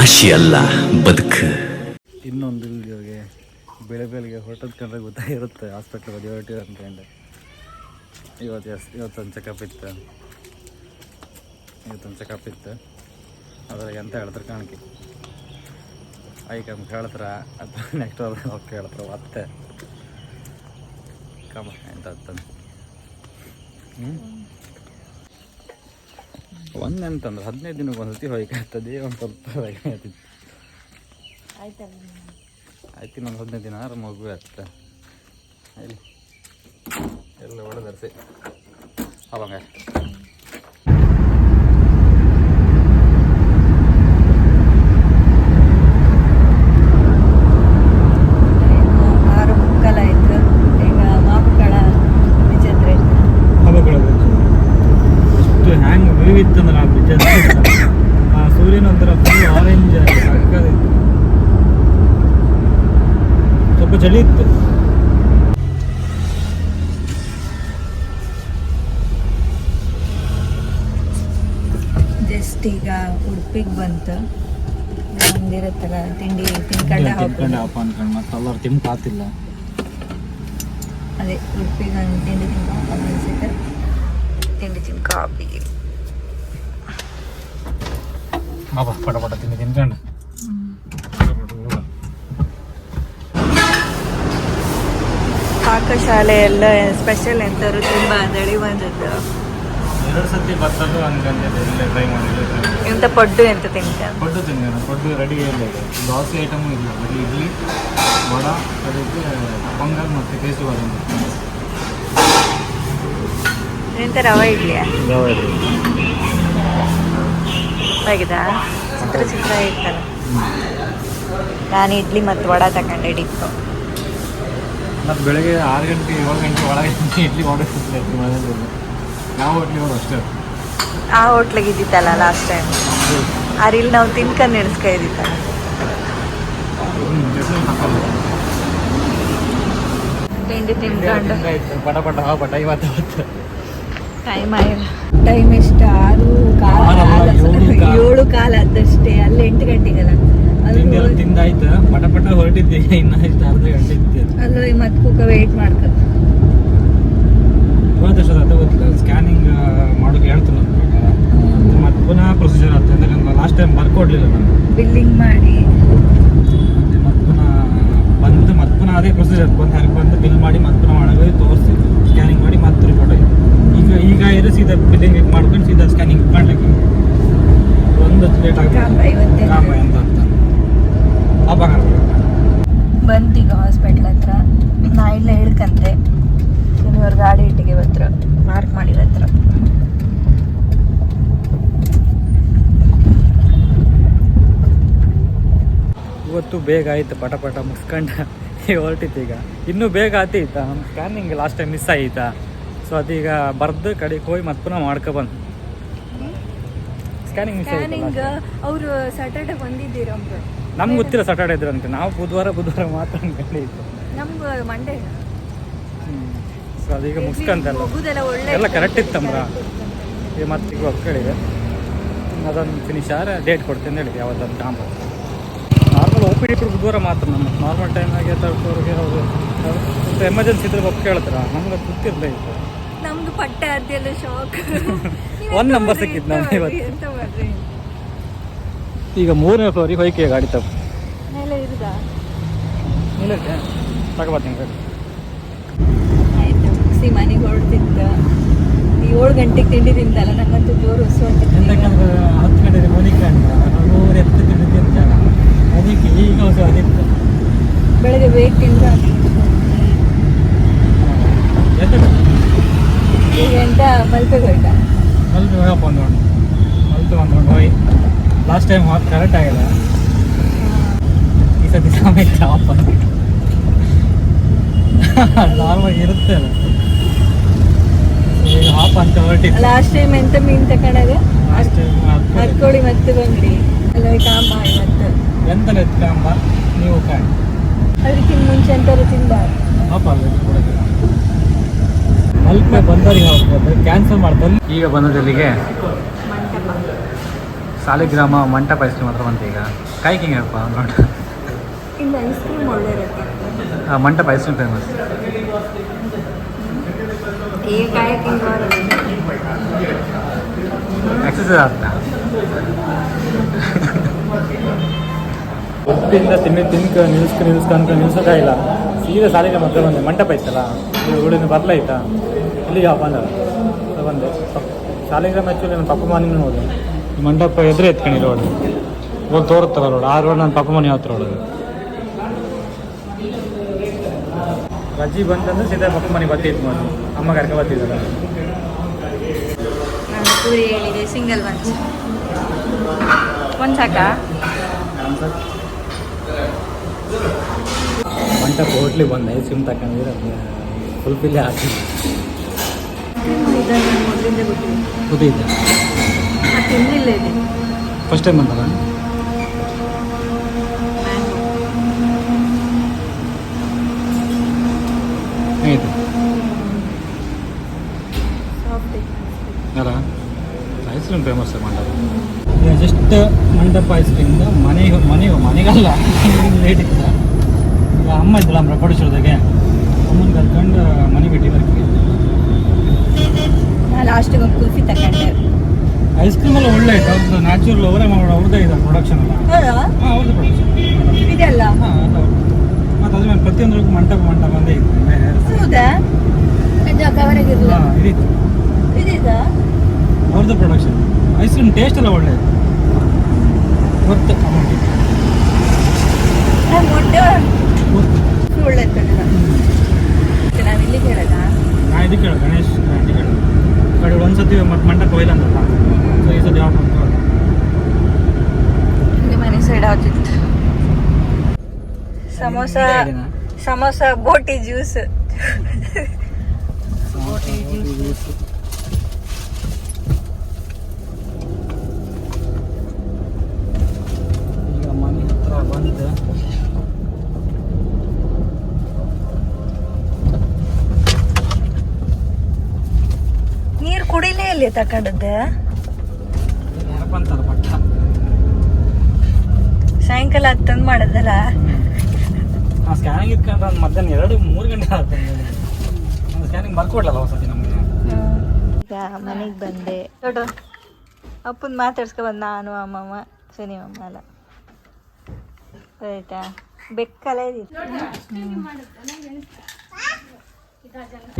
ರಾಶಿ ಅಲ್ಲ, ಬದುಕು. ಇನ್ನೊಂದು ವಿಡಿಯೋಗೆ ಬೆಳೆ ಬೆಳಗ್ಗೆ ಹೊರಟದ ಕಂಡ್ರೆ ಗೊತ್ತಾಗಿರುತ್ತೆ ಹಾಸ್ಪಿಟ್ಲ್ ಬದಿ ಹೊರಟಿದೆ ಅಂದ್ಕೊಂಡು ಇವತ್ತು ಎಸ್ ಇವತ್ತೊಂದು ಚೆಕಪ್ ಇತ್ತು. ಇವತ್ತೊಂದು ಚೆಕಪ್ ಇತ್ತು. ಅದ್ರಾಗ ಎಂತ ಹೇಳ್ತಾರೆ ಕಾಣಿಕೆ. ಕಮ್ ಕೇಳ್ತಾರ ಅಥವಾ ನೆಕ್ಸ್ಟ್ ಹೋಗಿ ಕೇಳ್ತಾರ, ಮತ್ತೆ. ಕಮ ಎಂತ ಹ್ಞೂ ಒಂದು ಎಂತಂದ್ರೆ ಹದಿನೈದು ದಿನಕ್ಕೆ ಒಂದ್ಸತಿ ಸತಿ ಒಂದ್ ಆಗ್ತದೆ ಒಂದು ಸ್ವಲ್ಪ ಆಗ್ತಿತ್ತು ಆಯ್ತು ಇನ್ನೊಂದು ಹದಿನೈದು ದಿನ ಆರು ಮಗು ಆಗ್ತದೆ ಇಲ್ಲಿ. ಎಲ್ಲ ಒಳದರ್ಸಿ ಅವಂಗ ಇತ್ತಂದ್ರೆ ಆ ಬ್ರಿಡ್ಜ್ ಆ ಸೂರ್ಯನ ಒಂಥರ ಫುಲ್ ಆರೆಂಜ್ ಸಕ್ಕದಿತ್ತು ಸ್ವಲ್ಪ ಚಳಿ ಇತ್ತು. ಜಸ್ಟ್ ಈಗ ಉಡುಪಿಗೆ ಬಂತು. ನಮ್ದಿರುತ್ತಲ್ಲ ತಿಂಡಿ ತಿನ್ಕಂಡು ತಿನ್ಕೊಂಡೆ ಅಪ್ಪ ಅನ್ಕೊಂಡು ಮತ್ತೆ ಎಲ್ಲರೂ ತಿನ್ಕಾತಿಲ್ಲ ಅದೇ ಉಡುಪಿಗೆ ತಿಂಡಿ ತಿನ್ಕೊಂಡು ತಿಂಡಿ ತಿನ್ ಕಾಫಿ ಪಟ ಪಟ ತಿಂಡಿ ತಿನ್ಕೊಂಡು ಪಾಕಶಾಲೆ ಎಲ್ಲ ಸ್ಪೆಷಲ್ ಎಂತಾರು ತುಂಬ ದಳಿ ಬಂದದ್ದು ಎರಡು ಸತಿ ಬರ್ತದ್ದು ಇಲ್ಲೇ ಟ್ರೈ ಮಾಡಿದ್ರೆ ಎಂತ ಪಡ್ಡು ಎಂತ ತಿಂತ ಪಡ್ಡು ತಿಂದೇನೆ ಪಡ್ಡು ರೆಡಿ ಇಲ್ಲ ಇದೆ. ದೋಸೆ ಐಟಮು ಇಲ್ಲ ಬರೀ ಇಡ್ಲಿ ವಡ ಅದಕ್ಕೆ ಪೊಂಗಲ್ ಮತ್ತು ಕೇಸರಿ ಎಂತ ರವೆ ಇಡ್ಲಿಯಾ? ಬಾದಾಮಿ ಆಗಿದಾ ಚಿತ್ರ ಚಿತ್ರ ಇತ್ತಲ್ಲ ನಾನು ಇಡ್ಲಿ ಮತ್ತು ವಡ ತಗೊಂಡೆ ಡಿಪ್ಪು ಮತ್ತು ಬೆಳಗ್ಗೆ ಆರು ಗಂಟೆ ಏಳು ಗಂಟೆ ಒಳಗೆ ಇಡ್ಲಿ ಮಾಡಿಸ್ತಿದ್ದೆ ಮನೆಯಲ್ಲಿ. ಯಾವ ಹೋಟ್ಲಿಗೆ ಅಷ್ಟೇ. ಆ ಹೋಟ್ಲಿಗೆ ಇದ್ದಿತ್ತಲ್ಲ ಲಾಸ್ಟ್ ಟೈಮ್ ಆ ರೀಲ್ ನಾವು ತಿನ್ಕೊಂಡು ನೆನೆಸ್ಕ ಇದ್ದಿತ್ತಲ್ಲ. ಹ್ಮ್, ಚಟ್ನಿ ಹಾಕೋದು. ತಿಂಡಿ ತಿನ್ಕೊಂಡು ಆಯ್ತು, ಪಟ ಪಟ ಹಾ ಪಟ ಇವತ್ತು ಅವತ್ತು. ಟೈಮ್ ಟೈಮ್ ಎಷ್ಟು? ಆರು ಕಾಲ ಏಳು ಕಾಲ. ಆದಷ್ಟೇ. ಅಲ್ಲಿ ಎಂಟು ಗಂಟೆಗಲ್ಲ. ತಿಂದಾಯ್ತು. ಪಟ ಪಟ ಹೊರಟಿದ್ದೆ ಇನ್ನ ಇಷ್ಟು ಅರ್ಧ ಗಂಟೆ ಇತ್ತು. ಅಲ್ಲಿ ಈ ಮತ್ತೆ ಕುಕ್ಕ ವೆಯ್ಟ್ ಮಾಡ್ಕೊ. ಇವತ್ತು ಅಷ್ಟೊತ್ತು ಅದೇ ಗೊತ್ತಿಲ್ಲ. ಸ್ಕ್ಯಾನಿಂಗ್ ಮಾಡೋಕೆ ಹೇಳ್ತೀನಿ ಮತ್ತೆ ಪುನಃ ಪ್ರೊಸೀಜರ್ ಆಗ್ತದೆ. ಅಂದರೆ ನಾನು ಲಾಸ್ಟ್ ಟೈಮ್ ಬರ್ಕೊಡ್ಲಿಲ್ಲ ನಾನು. ಬಿಲ್ಲಿಂಗ್ ಮಾಡಿ. ಮತ್ತೆ ಮತ್ತೆ ಪುನಃ ಬಂದು ಮತ್ತೆ ಪುನಃ ಅದೇ ಪ್ರೊಸೀಜರ್ ಬಂದು ಅಲ್ಲಿ ಬಂದು ಬಿಲ್ ಮಾಡಿ ಮತ್ತೆ ಪುನಃ ತೋರಿಸಿ. ಸ್ಕ್ಯಾನಿಂಗ್ ಮಾಡಿ ಮತ್ತೆ ರಿಪೋರ್ಟ್ ಆಯ್ತು ಈಗ ಈಗ ಇರೋ ಸೀದಾ ಬಿಲ್ಲಿಂಗ್ ಮಾಡ್ಕೊಂಡು ಸೀದಾ ಸ್ಕ್ಯಾನಿಂಗ್ ಮಾಡ್ಲಿಕ್ಕೆ. ಒಂದು ಲೇಟ್ ಇವತ್ತೇ ಕಾಮ ಅಂತ ಅಂತ. ಹಬ್ಬ ಬಂತೀಗ ಹಾಸ್ಪಿಟ್ಲ್ ಹತ್ರ. ನಾ ಇಲ್ಲೇ ಹೇಳ್ಕಂತೆ ಇವ್ರ ಗಾಡಿ ಇಟ್ಟಿಗೆ ಹತ್ರ ಮಾರ್ಕ್ ಮಾಡಿರ ಹತ್ರ. ಇವತ್ತು ಬೇಗ ಆಯ್ತು ಪಟ ಪಟ ಮುಗಿಸ್ಕೊಂಡು. ಹೊರಟಿತ್ತು ಈಗ. ಇನ್ನೂ ಬೇಗ ಆತೀತ. ಸ್ಕ್ಯಾನಿಂಗ್ ಲಾಸ್ಟ್ ಟೈಮ್ ಮಿಸ್ ಆಯಿತಾ. ಸೊ ಅದೀಗ ಬರ್ದು ಕಡೆಗೆ ಹೋಗಿ ಮತ್ತೆ ಪುನಃ ಮಾಡ್ಕೊ ಬಂದು. ಸ್ಕ್ಯಾನಿಂಗ್ ಮಿಸ್ ಸ್ಕ್ಯಾನಿಂಗ್ ಆಯ್ತು ಅವರು ಸ್ಯಾಟರ್ಡೆ ಬಂದಿದ್ದೀರ ನಮ್ಗೆ ಗೊತ್ತಿಲ್ಲ ಸಟರ್ಡೆ ಇದ್ರು ಅಂತ. ನಾವು ಬುಧವಾರ ಬುಧವಾರ ಮಾತ್ರ ಅನ್ಕೊಂಡಿದ್ದು ನಮ್ಗೆ ಮಂಡೇ ಸೊ ಅದೀಗ ಮುಗಿಸ್ಕೊಂತಲ್ಲ. ಹೋಗುದೆಲ್ಲ ಒಳ್ಳೆ ಎಲ್ಲ ಕರೆಕ್ಟ್ ಇತ್ತಂಬ್ರ ಈಗ ಮತ್ತೆ ಈಗ ಒಕ್ಕಳಿದೆ ಅದೊಂದು ಫಿನಿಶ್ ಆದ್ರೆ ಡೇಟ್ ಕೊಡ್ತೀನಿ ಹೇಳಿ ಯಾವತ್ತೊಂದು ಕಾಂಬ ನಾರ್ಮಲ್ ಒ ಪಿ ಬುಧವಾರ ಮಾತ್ರ ನಮ್ಮ ನಾರ್ಮಲ್ ಟೈಮ್ ಆಗಿ ಅವರು ಸ್ವಲ್ಪ ಎಮರ್ಜೆನ್ಸಿ ಇದ್ರೆ ಒಪ್ಪ ಕೇಳ್ತಾರ. ನಮ್ಗೆ ಅದು ಗೊತ್ತಿರಲೇ ಇತ್ತು ನಮ್ದು ಪಟ್ಟೆ ಅದೆಲ್ಲ ಶಾಕ್ ಒನ್ ನಂಬರ್ ಸಿಕ್ಕಿತ್ತು ನಾನು ಇವತ್ತು. ಈಗ ಮೂರನೇ ಫ್ಲೋರಿಗೆ ಹೋಯ್ಕೆ ಗಾಡಿ ತಪ್ಪು ಮೇಲೆ ಇರುದಾ? ನಿಲ್ಲಕ್ಕೆ ತಗೋಬತ್ತೀನಿ ಗಾಡಿ ಆಯ್ತು ಮುಗಿಸಿ ಮನೆಗೆ ಹೊರಡ್ತಿದ್ದ ಏಳು ಗಂಟೆಗೆ ತಿಂಡಿ ತಿಂತಲ್ಲ ನಂಗಂತೂ ಜೋರು ಎಂತಕ್ಕಂದ್ರೆ ಹತ್ತು ಗಂಟೆಗೆ ಮನೆಗೆ ನೂರ ಎತ್ತು ತಿಂಡಿ ಈಗ ಹೊಸ ಅದಿತ್ತು ಬೆಳಗ್ಗೆ ತಿಂದ್ರೆ ಎಂತ ಈಗ ಎಂತ ಮಲ್ಪೆ ಹೊರಟ ಮಲ್ಪೆ ಹೋಗಪ್ಪ ಒಂದು ಮಲ್ಪೆ ಒಂದು ಹೋಯ್. ಲಾಸ್ಟ್ ಟೈಮ್ ಹಾತ್ ಕರೆಕ್ಟ್ ಆಗಿಲ್ಲ ಈ ಸತಿ ಸಮಯ ಆಫ್ ನಾರ್ಮಲ್ ಇರುತ್ತೆ ಈಗ ಹಾಫ್ ಅಂತ ಹೊರಟಿತ್ತು ಲಾಸ್ಟ್ ಟೈಮ್ ಎಂತ ಮೀನ್ ತಕೊಂಡಾಗ? ಲಾಸ್ಟ್ ಟೈಮ್ ಮತ್ತೆ ಬಂದ್ರಿ ಅಲ್ಲ ಕಾಂಬ ಇವತ್ತು ಎಂತಲ್ಲ ಎತ್ಕೊಂಬ? ನೀವು ಕಾಯಿ. ಅದಕ್ಕಿಂತ ಮುಂಚೆ ಎಂತಾದ್ರು ಆಗಬೇಕು ಕೊಡೋದು ಮಲ್ಪೆ ಬಂದವರಿಗೆ ಕ್ಯಾನ್ಸಲ್ ಮಾಡ್ತಾರೆ. ಈಗ ಬಂದದಲ್ಲಿಗೆ? ಮಂಟಪ ಸಾಲಿಗ್ರಾಮ ಮಂಟಪ ಐಸ್ ಕ್ರೀಮ್ ಹತ್ರ ಬಂತು ಈಗ. ಕಾಯಿ ಕಿಂಗ್ ಹೇಳಪ್ಪ ನೋಡಿ ಇಲ್ಲ ಐಸ್ ಕ್ರೀಮ್ ಒಳ್ಳೆ ಇರುತ್ತೆ. ಮಂಟಪ ಐಸ್ ಕ್ರೀಮ್ ಫೇಮಸ್ ಎಕ್ಸಸೈಸ್ ಆಗ್ತಾ? ಉಪ್ಪಿಂದ ತಿನ್ನಿ ತಿನ್ಕ ನಿಲ್ಸ್ಕ ನಿಲ್ಸ್ಕ ನ್ಯೂಸಕ್ಕ ಇಲ್ಲ. ಸೀದಾ ಸಾಲಿಗೆ ಮತ್ತೆ ಬಂದೆ. ಮಂಟಪ ಇತ್ತಲ್ಲ ಹುಡುಗಿನ ಬರ್ಲಾಯ್ತಾ ಇಲ್ಲಿಗೆ ಬಂದ? ಬಂದೆ. ಸಾಲಿಗ್ರಾಮ ಆ್ಯಕ್ಚುಲಿ ನನ್ನ ಪಪ್ಪ ಮನೆ ಹೋದೆ. ಮಂಟಪ ಎದುರು ಎತ್ಕೊಂಡಿ ರೋಡ್. ಹೋಗಿ ತೋರುತ್ತಲ್ಲ ರೋಡ್. ಆ ರೋಡ್ ನನ್ನ ಪಪ್ಪ ಮನೆ ಹತ್ರ ರೋಡ್ ರಜಿ ಬಂತಂದ್ರೆ ಸೀದಾ ಪಪ್ಪ ಮನೆಗೆ ಬರ್ತಿತ್ತು ನೋಡಿ ಅಮ್ಮ ಕರ್ಕ ಬತ್ತಿದ್ದಾರೆ ಹೇಳಿದೆ ಸಿಂಗಲ್ ಒನ್ಸ್ ಒಂದು ಸಾಕಾ. ಮಂಟಪ ಹೋಟ್ಲಿಗೆ ಬಂದೆ ಐಸ್ ಕ್ರೀಮ್ ತಗೊಂಡಿದ್ರೆ ಫುಲ್ ಫಿಲ್ಲೇ ಹಾಕಿ ಮೊದಲಿಂದ ಗೊತ್ತಿಲ್ಲ ಕುದಿದ್ದೆ ಅದು ತಿಂದಿಲ್ಲ ಇದೆ ಫಸ್ಟ್ ಟೈಮ್ ಬಂದಲ್ಲ ಹೇಗಿದೆ ಅಲ್ಲ ice cream famous Mandapa just Mantapa ice cream ಮನೆಗೆ ಮನೆಗೆ ಮನೆಗಲ್ಲ. ಲೇಟ್ ಇತ್ತು ಅಮ್ಮ ಇದ್ದಲ್ಲ ಅಮ್ಮ ಕೊಡಿಸಿರೋದಾಗೆ ಅಮ್ಮನ ಕರ್ಕೊಂಡು ಮನೆ ಬಿಟ್ಟು ಬರ್ತೀವಿ ಲಾಸ್ಟಿಗೆ ಒಂದು ಕುಲ್ಫಿ ತಗೊಂಡೆ. ಐಸ್ ಕ್ರೀಮ್ ಎಲ್ಲ ಒಳ್ಳೆ ಐತೆ ಅವ್ರದ್ದು ನ್ಯಾಚುರಲ್ ಅವರೇ ಮಾಡೋ ಅವ್ರದ್ದೇ ಇದೆ ಪ್ರೊಡಕ್ಷನ್ ಎಲ್ಲ. ಹಾಂ ಅವ್ರದ್ದು ಪ್ರೊಡಕ್ಷನ್ ಇದೆಲ್ಲ ಹಾಂ ಮತ್ತು ಅದ್ರ ಮೇಲೆ ಪ್ರತಿಯೊಂದಕ್ಕೂ ಮಂಟಪ ಮಂಟಪ ಒಂದೇ ಇತ್ತು ಬೇರೆ ಹೌದಾ? ಇದು ಕವರಾಗಿರಲ್ಲ ಹಾಂ ಇದಿತ್ತು. ಇದಿದಾ? ಅವ್ರದ್ದು ಪ್ರೊಡಕ್ಷನ್ ಐಸ್ ಕ್ರೀಮ್ ಟೇಸ್ಟ್ ಎಲ್ಲ ಒಳ್ಳೆ ಗೊತ್ತು ಅಮೌಂಟ್ ನಾನು ಮೊಟ್ಟೆ ಗೊತ್ತು ಒಳ್ಳೆ ತಗೊಂಡ ನಾವು ಇಲ್ಲಿ ಕೇಳೋದ? ನಾನು ಇದಕ್ಕೆ ಕೇಳೋದು ಗಣೇಶ್ ಆಂಟಿ ಕೇಳೋದು. ಕಡೆ ಒಂದ್ಸತಿ ಮತ್ತೆ ಮಂಟಪ ಹೋಯ್ಲ್ಲ ಅಂತಲ್ಲ ಸೊ ಈ ಸತಿ ಯಾವ ಇಲ್ಲಿ ಮನೆ ಸೈಡ್ ಆಗ್ತಿತ್ತು. ಸಮೋಸ ಸಮೋಸ ಬೋಟಿ ಜ್ಯೂಸ್ ಈಗ ಮನೆ ಹತ್ರ ಬಂದು ತಗೊಂಡದ್ದೆ ಸಾಯಂಕಾಲ ತಂದು ಮಾಡದಲ್ಲ ಆ ಸ್ಕ್ಯಾನಿಂಗ್ ಇಟ್ಕೊಂಡ್ರೆ ಒಂದು ಮಧ್ಯಾಹ್ನ ಎರಡು ಮೂರು ಗಂಟೆ ಆಗುತ್ತೆ ಸ್ಕ್ಯಾನಿಂಗ್ ಬರ್ಕೊಡ್ಲಲ್ಲ ಹೊಸತಿ ನಮಗೆ? ಈಗ ಮನೆಗೆ ಬಂದೆ. ದೊಡ್ಡ ಅಪ್ಪನ ಮಾತಾಡ್ಸ್ಕೊ ಬಂದು ನಾನು ಅಮ್ಮಮ್ಮ ಸರಿ ಅಮ್ಮ ಅಲ್ಲ ಆಯ್ತಾ? ಬೆಕ್ಕಲೇ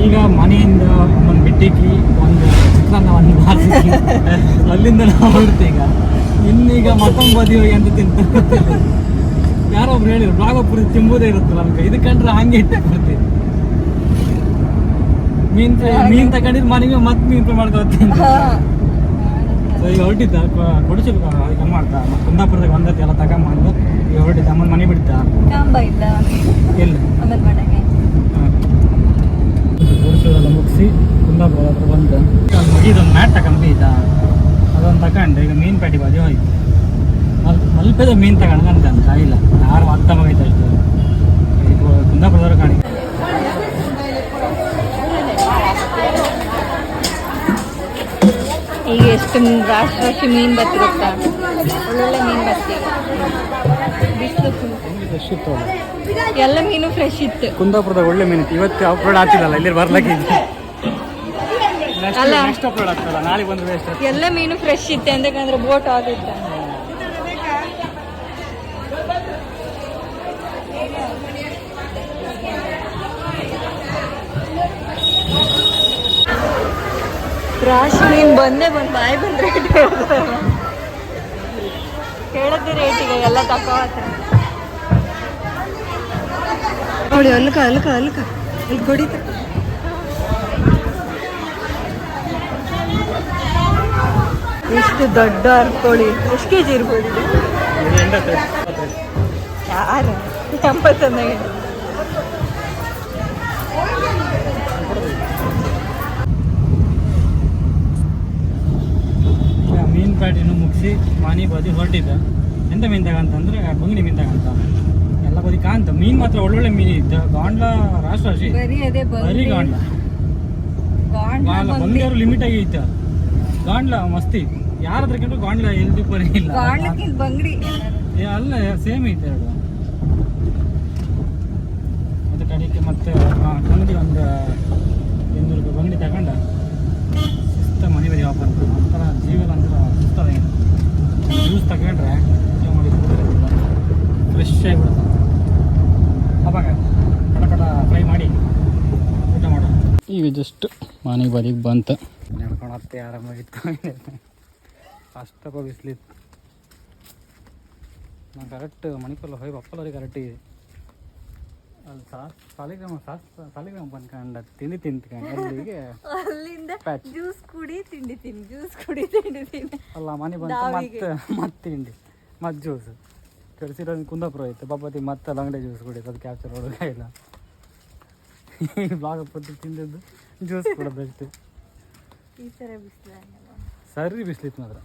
ಈಗ ಮನೆಯಿಂದ ಒಂದು ಮಾಡಿಸಿ ಅಲ್ಲಿಂದ ನಾವು ಈಗ. ಇನ್ನೀಗ ಮತ್ತೊಂದು ಬದಿ ಹೋಗಿ ಅಂತ ತಿಂತ ಯಾರೋ ಒಬ್ರು ಹೇಳಿದ್ರು ಬಾಗೋಪುರಿ ಪುರಿ ತಿಂಬುದೇ ಇರುತ್ತಲ್ಲ ನಮ್ಗೆ. ಇದು ಕಂಡ್ರೆ ಹಂಗೆ ಇಟ್ಟು ಬರ್ತೀವಿ. ಮೀನ್ ಮೀನ್ ತಗೊಂಡಿದ್ ಮನೆಗೆ ಮತ್ತೆ ಮೀನ್ ಫ್ರೈ ಮಾಡ್ಕೊತೀನಿ ಸೊ ಈಗ ಹೊರಟಿದ್ದ ಕೊಡಿಸಿಲ್ ಈಗ ಮಾಡ್ತಾ? ಮತ್ತೆ ಕುಂದಾಪುರದಾಗ ಒಂದತಿ ಎಲ್ಲ ತಗೊಂಬಂದು ಈಗ ಹೊರಟಿದ್ದ ಅಮ್ಮನ ಮನೆ ಬಿಡ್ತ? ಎಲ್ಲಿ? ಎಲ್ಲ ಮುಗಿಸಿ ಕುಂದಾಪುರ ಹತ್ರ ಬಂದು. ಮುಗಿದೊಂದು ಮ್ಯಾಟ್ ತಗೊಂಡು ಇದ್ದ ಅದೊಂದು ತಗೊಂಡು ಈಗ ಮೀನು ಪೇಟೆ ಬಾಜಿ ಹೋಯ್ತು. ಮಲ್ ಮಲ್ಪದ ಮೀನು ತಗೊಂಡು ಅಂತ ಅಂತ ಇಲ್ಲ ಯಾರು ಅರ್ಥ ಆಗೈತೆ ಅಷ್ಟು ಈಗ ಕುಂದಾಪುರದವ್ರು ಕಾಣಿ. ಈಗ ಎಷ್ಟು ರಾಶಿ ರಾಶಿ ಮೀನು ಬತ್ತಿ ಗೊತ್ತಾ? ಒಳ್ಳೊಳ್ಳೆ ಮೀನು ಬತ್ತಿ. ಫ್ರೆಶ್ ಇತ್ತು ಎಲ್ಲ ಮೀನು ಫ್ರೆಶ್ ಇತ್ತು. ಕುಂದಾಪುರದ ಒಳ್ಳೆ ಮೀನು ಇತ್ತು. ಇವತ್ತು ಅಪ್ಲೋಡ್ ಆಗ್ತಿಲ್ಲಲ್ಲ ಇಲ್ಲಿ ಬರ್ಲಕ್ಕೆ ಅಲ್ಲ. ನೆಕ್ಸ್ಟ್ ಅಪ್ಲೋಡ್ ಆಗ್ತಲ್ಲ ನಾಳೆ ಬಂದ್ರೆ ವೇಸ್ಟ್ ಎಲ್ಲ ಮೀನು ಫ್ರೆಶ್ ಇತ್ತೆ ಅಂದ್ರೆ ಬೋಟ್ ಆಗಿತ್ತ. ರಾಶಿ ಮೀನು ಬಂದೇ ಬಂದು ಬಾಯಿ ಬಂದ ರೇಟ್ ಹೇಳದ್ದು ರೇಟಿಗೆ ಎಲ್ಲ ತಗೋತ ನೋಡಿ ಅಲ್ಕ ಅಲ್ಕ ಅಲ್ಕ ಇಲ್ಲಿ ಕೊಡಿತ. ಎಷ್ಟು ದೊಡ್ಡ ಕೋಳಿ ಎಷ್ಟು ಕೆ ಜಿ ಇರ್ಬೋದು ಇದು? ಯಾರು ಎಂಬತ್ತೊಂದಾಗ ಈಗ ಮೀನು ಪ್ಯಾಟಿನೂ ಮುಗಿಸಿ ಮನೆ ಬದಿ ಹೊರಟಿದ್ದ. ಎಂತ ಮೀನು ತಗಂತಂದ್ರೆ ಬಂಗಡಿ ಮೀನು ತಗಂತ. ಎಲ್ಲ ಬದಿ ಕಾಂತ ಮೀನು ಮಾತ್ರ ಒಳ್ಳೊಳ್ಳೆ ಮೀನು ಇದ್ದ. ಗಾಂಡ್ಲ ರಾಶ್ ರಾಶಿ ಬರೀ ಅದೇ ಬರೀ ಗಾಂಡ್ಲ. ಗಾಂಡ್ಲ ಬಂಗಿಯರು ಲಿಮಿಟ್ ಆಗಿ ಇತ್ತ ಗಾಂಡ್ಲ ಮಸ್ತಿ. ಯಾರದ್ರ ಕಂಡು ಗಾಂಡ್ಲ ಎಲ್ಲಿ ಬರೀ ಇಲ್ಲ. ಗಾಂಡ್ಲಕ್ಕಿಂತ ಬಂಗಡಿ. ಏ ಅಲ್ಲ ಸೇಮ್ ಐತೆ ಎರಡು ಮತ್ತೆ ಕಡೆಗೆ ಮತ್ತೆ ಆ, ಅಂಗಡಿ ಒಂದು ರೂಪಾಯಿ ಬಂಗಡಿ ತಗೊಂಡ ಸುಸ್ತ ಮನೆ ಬರೀ ವಾಪಸ್ ಒಂಥರ ಜೀವನ ಅಂದ್ರೆ ಸುಸ್ತದ ಜ್ಯೂಸ್ ತಗೊಂಡ್ರೆ ಮಾಡಿ ಫ್ರೆಶ್ ಆಗಿಬಿಡುತ್ತೆ. ಅವಾಗ ಕಟ ಕಟ ಫ್ರೈ ಮಾಡಿ ಊಟ ಈಗ ಜಸ್ಟ್ ಮನೆ ಬದಿಗೆ ಬಂತು. ನಡ್ಕೊಂಡು ಆರಾಮಾಗಿ ಆರಾಮಾಗಿತ್ತು ಅಷ್ಟಪ್ಪ ಬಿಸಿಲಿತ್ತು ನಾನು ಕರೆಕ್ಟ್ ಮಣಿಪಲ್ಲ ಹೋಗಿ ಬಪ್ಪಲವ್ರಿಗೆ ಕರೆಕ್ಟ್ ಇದೆ. ಅಲ್ಲಿ ಸಾಸ್ ಸಾಲಿಗ್ರಾಮ ಸಾಸ್ ಸಾಲಿಗ್ರಾಮ ಬಂದ್ಕಂಡ ತಿಂಡಿ ತಿಂತ್ಕಂಡು ಅಲ್ಲಿಗೆ ಅಲ್ಲಿಂದ ಜ್ಯೂಸ್ ಕುಡಿ ತಿಂಡಿ ತಿಂದು ಜ್ಯೂಸ್ ಕುಡಿ ತಿಂಡಿ ತಿಂದು ಅಲ್ಲ ಮನೆ ಬಂತು ಮತ್ತೆ ಮತ್ತೆ ತಿಂಡಿ ಮತ್ತೆ ಜ್ಯೂಸ್. ಕಳಿಸಿರೋ ಕುಂದಾಪುರ ಇತ್ತು ಬಾಪತಿ ಮತ್ತೆ ಲಂಗಡೆ ಜ್ಯೂಸ್ ಕುಡಿಯೋದು ಅದು ಕ್ಯಾಪ್ಚರ್ ಹೊಡೆದ ಇಲ್ಲ. ಬ್ಲಾಗ್ ಪಟ್ಟು ತಿಂದದ್ದು ಜ್ಯೂಸ್ ಕೂಡ ಈ ಥರ ಬಿಸಿಲು ಸರಿ ಬಿಸಿಲಿತ್ತು ಮಾತ್ರ.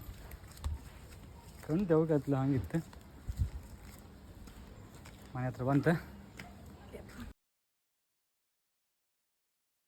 ಕಣ್ಣು ತೆವಕತ್ಲ ಹಂಗಿತ್ತು ಮನೆ ಹತ್ರ ಬಂತ